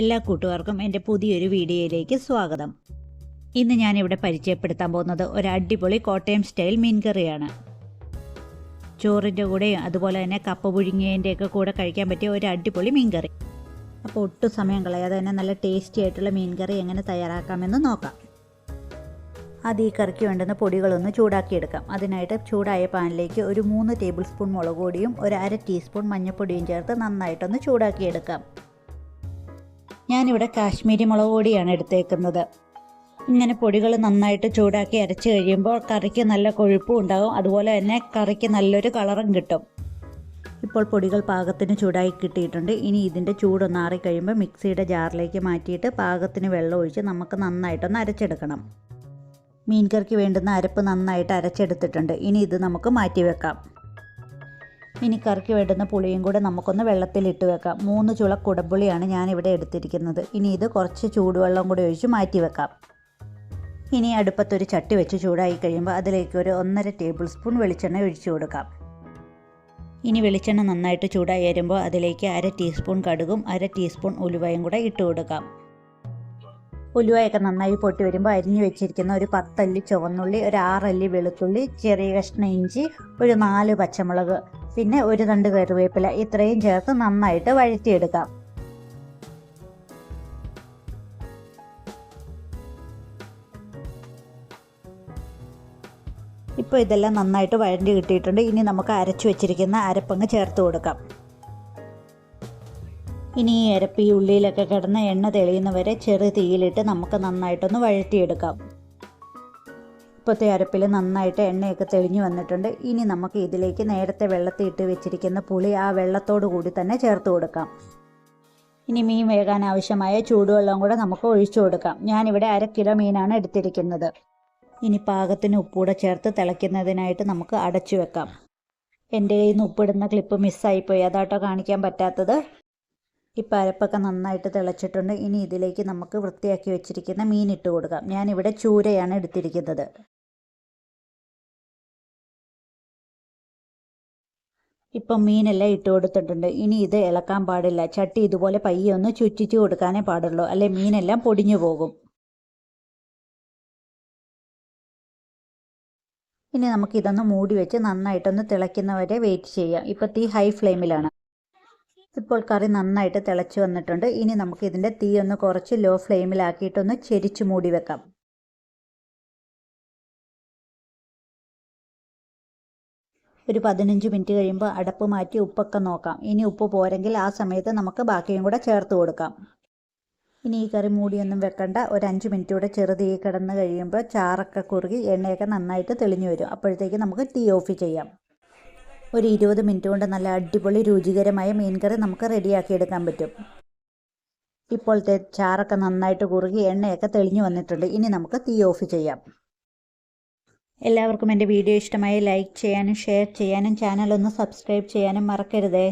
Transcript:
എല്ലാ കൂട്ടുകാർക്കും എന്റെ പുതിയൊരു വീഡിയോയിലേക്ക് സ്വാഗതം. ഇന്ന് ഞാനിവിടെ പരിചയപ്പെടുത്താൻ പോകുന്നത് ഒരു അടിപൊളി കോട്ടയം സ്റ്റൈൽ മീൻകറിയാണ് ചോറിന്റെ കൂടെയും അതുപോലെ തന്നെ കപ്പ പുഴുങ്ങിയതിന്റെയൊക്കെ കൂടെ കഴിക്കാൻ പറ്റിയ ഒരു അടിപൊളി മീൻകറി അപ്പോൾ ഒട്ടും സമയം കളയാതെ തന്നെ നല്ല ടേസ്റ്റി ആയിട്ടുള്ള മീൻകറി എങ്ങനെ തയ്യാറാക്കാമെന്ന് നോക്കാം. അത് ഈ കറിക്ക് വേണ്ടുന്ന പൊടികളൊന്ന് ചൂടാക്കിയെടുക്കാം. അതിനായിട്ട് ചൂടായ പാനിലേക്ക് ഒരു മൂന്ന് ടേബിൾ സ്പൂൺ മുളക് പൊടിയും ഒരു അര ടീസ്പൂൺ മഞ്ഞൾപ്പൊടിയും ചേർത്ത് നന്നായിട്ടൊന്ന് ചൂടാക്കിയെടുക്കാം. ഞാനിവിടെ കാശ്മീരി മുളക് പൊടിയാണ് എടുത്തേക്കുന്നത്. ഇങ്ങനെ പൊടികൾ നന്നായിട്ട് ചൂടാക്കി അരച്ച് കഴിയുമ്പോൾ കറിക്ക് നല്ല കൊഴുപ്പും ഉണ്ടാകും. അതുപോലെ തന്നെ കറിക്ക് നല്ലൊരു കളറും കിട്ടും. ഇപ്പോൾ പൊടികൾ പാകത്തിന് ചൂടായി കിട്ടിയിട്ടുണ്ട്. ഇനി ഇതിന്റെ ചൂടൊന്ന് ആറിക്കഴിയുമ്പോൾ മിക്സിയുടെ ജാറിലേക്ക് മാറ്റിയിട്ട് പാകത്തിന് വെള്ളം ഒഴിച്ച് നമുക്ക് നന്നായിട്ടൊന്ന് അരച്ചെടുക്കണം. മീൻ കറിക്ക് വേണ്ടുന്ന അരപ്പ് നന്നായിട്ട് അരച്ചെടുത്തിട്ടുണ്ട്. ഇനി ഇത് നമുക്ക് മാറ്റി വെക്കാം. ഇനി കറിക്ക് വേണ്ടുന്ന പുളിയും കൂടെ നമുക്കൊന്ന് വെള്ളത്തിലിട്ട് വെക്കാം. മൂന്ന് ചുള കുടമ്പുളിയാണ് ഞാനിവിടെ എടുത്തിരിക്കുന്നത്. ഇനി ഇത് കുറച്ച് ചൂടുവെള്ളം കൂടി ഒഴിച്ച് മാറ്റി വെക്കാം. ഇനി അടുപ്പത്തൊരു ചട്ടി വെച്ച് ചൂടായി കഴിയുമ്പോൾ അതിലേക്ക് ഒരു ഒന്നര ടേബിൾ സ്പൂൺ വെളിച്ചെണ്ണ ഒഴിച്ചു കൊടുക്കാം. ഇനി വെളിച്ചെണ്ണ നന്നായിട്ട് ചൂടായി വരുമ്പോൾ അതിലേക്ക് അര ടീസ്പൂൺ കടുകും അര ടീസ്പൂൺ ഉലുവയും കൂടെ ഇട്ട് കൊടുക്കാം. ഉലുവയൊക്കെ നന്നായി പൊട്ടി വരുമ്പോൾ അരിഞ്ഞു വെച്ചിരിക്കുന്ന ഒരു പത്തല്ലി ചുവന്നുള്ളി ഒരു ആറല്ലി വെളുത്തുള്ളി ചെറിയ കഷ്ണ ഇഞ്ചി ഒരു നാല് പച്ചമുളക് പിന്നെ ഒരു തണ്ട് കറിവേപ്പില ഇത്രയും ചേർത്ത് നന്നായിട്ട് വഴറ്റിയെടുക്കാം. ഇപ്പോൾ ഇതെല്ലാം നന്നായിട്ട് വഴണ്ടി കിട്ടിയിട്ടുണ്ട്. ഇനി നമുക്ക് അരച്ചു വെച്ചിരിക്കുന്ന അരപ്പങ്ങ് ചേർത്ത് കൊടുക്കാം. ഇനി ഈ അരപ്പ് ഈ ഉള്ളിയിലൊക്കെ കിടന്ന് എണ്ണ തെളിയുന്നവരെ ചെറു തീയിലിട്ട് നമുക്ക് നന്നായിട്ടൊന്ന് വഴറ്റിയെടുക്കാം. ഇപ്പോഴത്തെ അരപ്പിൽ നന്നായിട്ട് എണ്ണയൊക്കെ തെളിഞ്ഞു വന്നിട്ടുണ്ട്. ഇനി നമുക്ക് ഇതിലേക്ക് നേരത്തെ വെള്ളത്തിൽ ഇട്ട് വെച്ചിരിക്കുന്ന പുളി ആ വെള്ളത്തോടു കൂടി തന്നെ ചേർത്ത് കൊടുക്കാം. ഇനി മീൻ വേകാൻ ആവശ്യമായ ചൂടുവെള്ളം കൂടെ നമുക്ക് ഒഴിച്ചു കൊടുക്കാം. ഞാനിവിടെ അര കിലോ മീനാണ് എടുത്തിരിക്കുന്നത്. ഇനി പാകത്തിന് ഉപ്പൂടെ ചേർത്ത് തിളയ്ക്കുന്നതിനായിട്ട് നമുക്ക് അടച്ചു വെക്കാം. എന്റെ കയ്യിൽ നിന്ന് ഉപ്പിടുന്ന ക്ലിപ്പ് മിസ്സായിപ്പോയി അതാട്ടോ കാണിക്കാൻ പറ്റാത്തത്. ഇപ്പം അരപ്പൊക്കെ നന്നായിട്ട് തിളച്ചിട്ടുണ്ട്. ഇനി ഇതിലേക്ക് നമുക്ക് വൃത്തിയാക്കി വെച്ചിരിക്കുന്ന മീൻ ഇട്ട് കൊടുക്കാം. ഞാനിവിടെ ചൂരയാണ് എടുത്തിരിക്കുന്നത്. ഇപ്പം മീനെല്ലാം ഇട്ട് കൊടുത്തിട്ടുണ്ട്. ഇനി ഇത് ഇളക്കാൻ പാടില്ല. ചട്ടി ഇതുപോലെ പയ്യെ ഒന്ന് ചുറ്റിച്ചു കൊടുക്കാനേ പാടുള്ളൂ. അല്ലെ മീനെല്ലാം പൊടിഞ്ഞു പോകും. ഇനി നമുക്ക് ഇതൊന്ന് മൂടി വെച്ച് നന്നായിട്ടൊന്ന് തിളയ്ക്കുന്നവരെ വെയിറ്റ് ചെയ്യാം. ഇപ്പോൾ തീ ഹൈ ഫ്ലെയിമിലാണ് ഇപ്പോൾ കറി നന്നായിട്ട് തിളച്ച് വന്നിട്ടുണ്ട്. ഇനി നമുക്ക് ഇതിന്റെ തീ ഒന്ന് കുറച്ച് ലോ ഫ്ലെയിമിലാക്കിയിട്ടൊന്ന് ചെരിച്ച് മൂടി വെക്കാം. ഒരു പതിനഞ്ച് മിനിറ്റ് കഴിയുമ്പോൾ അടപ്പ് മാറ്റി ഉപ്പൊക്കെ നോക്കാം. ഇനി ഉപ്പ് പോരെങ്കിൽ ആ സമയത്ത് നമുക്ക് ബാക്കിയും കൂടെ ചേർത്ത് കൊടുക്കാം. ഇനി ഈ കറി മൂടിയൊന്നും വെക്കണ്ട. ഒരു അഞ്ച് മിനിറ്റ് കൂടെ ചെറുതീ കിടന്ന് കഴിയുമ്പോൾ ചാറൊക്കെ കുറുകി എണ്ണയൊക്കെ നന്നായിട്ട് തെളിഞ്ഞു വരും. അപ്പോഴത്തേക്ക് നമുക്ക് തീ ഓഫ് ചെയ്യാം. ഒരു ഇരുപത് മിനിറ്റ് കൊണ്ട് നല്ല അടിപൊളി രുചികരമായ മീൻ കറി നമുക്ക് റെഡിയാക്കി എടുക്കാൻ പറ്റും. ഇപ്പോഴത്തെ ചാറൊക്കെ നന്നായിട്ട് കുറുകി എണ്ണയൊക്കെ തെളിഞ്ഞു വന്നിട്ടുണ്ട്. ഇനി നമുക്ക് തീ ഓഫ് ചെയ്യാം. എല്ലാവർക്കും എന്റെ വീഡിയോ ഇഷ്ടമായി ലൈക്ക് ചെയ്യാനും ഷെയർ ചെയ്യാനും ചാനൽ ഒന്ന് സബ്സ്ക്രൈബ് ചെയ്യാനും മറക്കരുതേ.